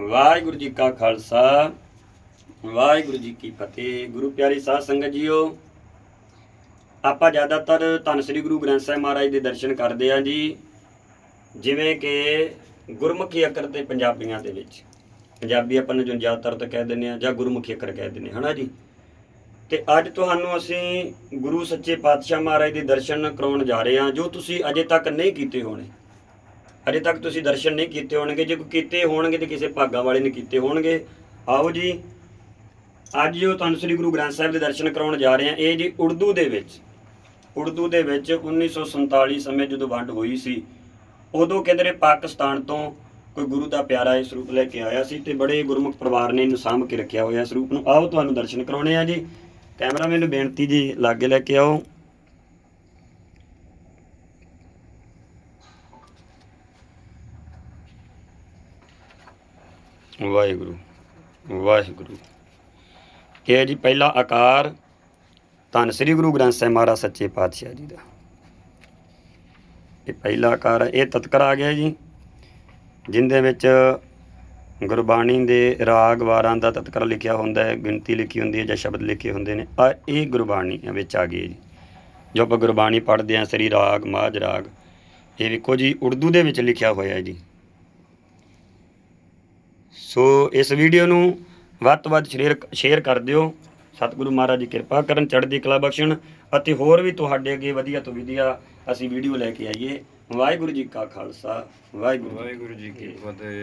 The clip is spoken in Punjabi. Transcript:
ਵਾਹਿਗੁਰੂ ਜੀ ਕਾ ਖਾਲਸਾ ਵਾਹਿਗੁਰੂ ਜੀ ਕੀ ਫਤਿਹ। ਗੁਰੂ ਪਿਆਰੀ ਸਾਧ ਸੰਗਤ ਜੀਓ ਆਪਾਂ ਜ਼ਿਆਦਾਤਰ ਧੰਨ ਸ੍ਰੀ ਗੁਰੂ ਗ੍ਰੰਥ ਸਾਹਿਬ ਮਹਾਰਾਜ ਦੇ ਦਰਸ਼ਨ ਕਰਦੇ ਆਂ ਜੀ ਜਿਵੇਂ ਕਿ ਗੁਰਮੁਖੀ ਅੱਖਰ ਤੇ ਪੰਜਾਬੀਆਂ ਦੇ ਵਿੱਚ। ਪੰਜਾਬੀ ਆਪਾਂ ਨੂੰ ਜੋ ਜ਼ਿਆਦਾਤਰ ਤਾਂ ਕਹਿ ਦਿੰਦੇ ਆ ਜਾਂ ਗੁਰਮੁਖੀ ਅੱਖਰ ਕਹਿ ਦਿੰਦੇ ਹਾਂ, ਹਨਾ ਜੀ? ਤੇ ਅੱਜ ਤੁਹਾਨੂੰ ਅਸੀਂ ਗੁਰੂ ਸੱਚੇ ਪਾਤਸ਼ਾਹ ਮਹਾਰਾਜ ਦੇ ਦਰਸ਼ਨ ਕਰਾਉਣ ਜਾ ਰਹੇ ਹਾਂ ਜੋ ਤੁਸੀਂ ਅਜੇ ਤੱਕ ਨਹੀਂ ਕੀਤੇ ਹੋਣੇ। ਅਜੇ ਤੱਕ ਤੁਸੀਂ ਦਰਸ਼ਨ ਨਹੀਂ ਕੀਤੇ ਹੋਣਗੇ। ਜੇ ਕੋਈ ਕੀਤੇ ਹੋਣਗੇ ਤੇ ਕਿਸੇ ਭਾਗਾਂ ਵਾਲੇ ਨੇ ਕੀਤੇ ਹੋਣਗੇ। ਆਓ ਜੀ, ਅੱਜ ਜੋ ਤੁਹਾਨੂੰ ਸ੍ਰੀ ਗੁਰੂ ਗ੍ਰੰਥ ਸਾਹਿਬ ਦੇ ਦਰਸ਼ਨ ਕਰਾਉਣ ਜਾ ਰਹੇ ਹਾਂ, ਇਹ ਜੀ ਉਰਦੂ ਦੇ ਵਿੱਚ। ਉਰਦੂ ਦੇ ਵਿੱਚ 1947 ਸਮੇਂ ਜਦੋਂ ਵੰਡ ਹੋਈ ਸੀ, ਉਦੋਂ ਕਿਧਰੇ ਪਾਕਿਸਤਾਨ ਤੋਂ ਕੋਈ ਗੁਰੂ ਦਾ ਪਿਆਰਾ ਇਹ ਸਰੂਪ ਲੈ ਕੇ ਆਇਆ ਸੀ ਤੇ ਬੜੇ ਗੁਰਮੁਖ ਪਰਿਵਾਰ ਨੇ ਇਹਨੂੰ ਸਾਂਭ ਕੇ ਰੱਖਿਆ ਹੋਇਆ ਸਰੂਪ ਨੂੰ। ਆਓ ਤੁਹਾਨੂੰ ਦਰਸ਼ਨ ਕਰਾਉਣੇ ਆ ਜੀ। ਕੈਮਰਾਮੈਨ ਨੂੰ ਬੇਨਤੀ ਜੀ, ਲਾਗੇ ਲੈ ਕੇ ਆਓ। ਵਾਹਿਗੁਰੂ ਵਾਹਿਗੁਰੂ। ਇਹ ਹੈ ਜੀ ਪਹਿਲਾ ਆਕਾਰ ਧੰਨ ਸ੍ਰੀ ਗੁਰੂ ਗ੍ਰੰਥ ਸਾਹਿਬ ਮਹਾਰਾਜ ਸੱਚੇ ਪਾਤਸ਼ਾਹ ਜੀ ਦਾ। ਇਹ ਪਹਿਲਾ ਆਕਾਰ ਹੈ, ਇਹ ਤਤਕਰ ਆ ਗਿਆ ਜੀ, ਜਿੰਦੇ ਵਿੱਚ ਗੁਰਬਾਣੀ ਦੇ ਰਾਗ ਵਾਰਾਂ ਦਾ ਤਤਕਰ ਲਿਖਿਆ ਹੁੰਦਾ ਹੈ, ਗਿਣਤੀ ਲਿਖੀ ਹੁੰਦੀ ਹੈ ਜਾਂ ਸ਼ਬਦ ਲਿਖੇ ਹੁੰਦੇ ਨੇ ਆ ਇਹ ਗੁਰਬਾਣੀ ਵਿੱਚ ਆ ਗਈ ਹੈ ਜੀ। ਜੋ ਆਪਾਂ ਗੁਰਬਾਣੀ ਪੜ੍ਹਦੇ ਹਾਂ, ਸ੍ਰੀ ਰਾਗ, ਮਾਝ ਰਾਗ, ਇਹ ਵੇਖੋ ਜੀ, ਉਰਦੂ ਦੇ ਵਿੱਚ ਲਿਖਿਆ ਹੋਇਆ ਹੈ ਜੀ। ਸੋ ਇਸ ਵੀਡੀਓ ਨੂੰ ਵੱਧ ਤੋਂ ਵੱਧ ਸ਼ੇਅਰ ਸ਼ੇਅਰ ਕਰ ਦਿਓ। ਸਤਿਗੁਰੂ ਮਹਾਰਾਜ ਜੀ ਕਿਰਪਾ ਕਰਨ ਚੜ੍ਹਦੀ ਕਲਾ ਬਖਸ਼ਣ ਅਤੇ ਹੋਰ ਵੀ ਤੁਹਾਡੇ ਅੱਗੇ ਵਧੀਆ ਤੋਂ ਵਧੀਆ ਅਸੀਂ ਵੀਡੀਓ ਲੈ ਕੇ ਆਈਏ। ਵਾਹਿਗੁਰੂ ਜੀ ਕਾ ਖਾਲਸਾ ਵਾਹਿਗੁਰੂ ਵਾਹਿਗੁਰੂ ਜੀ ਕੀ ਫਤਿਹ।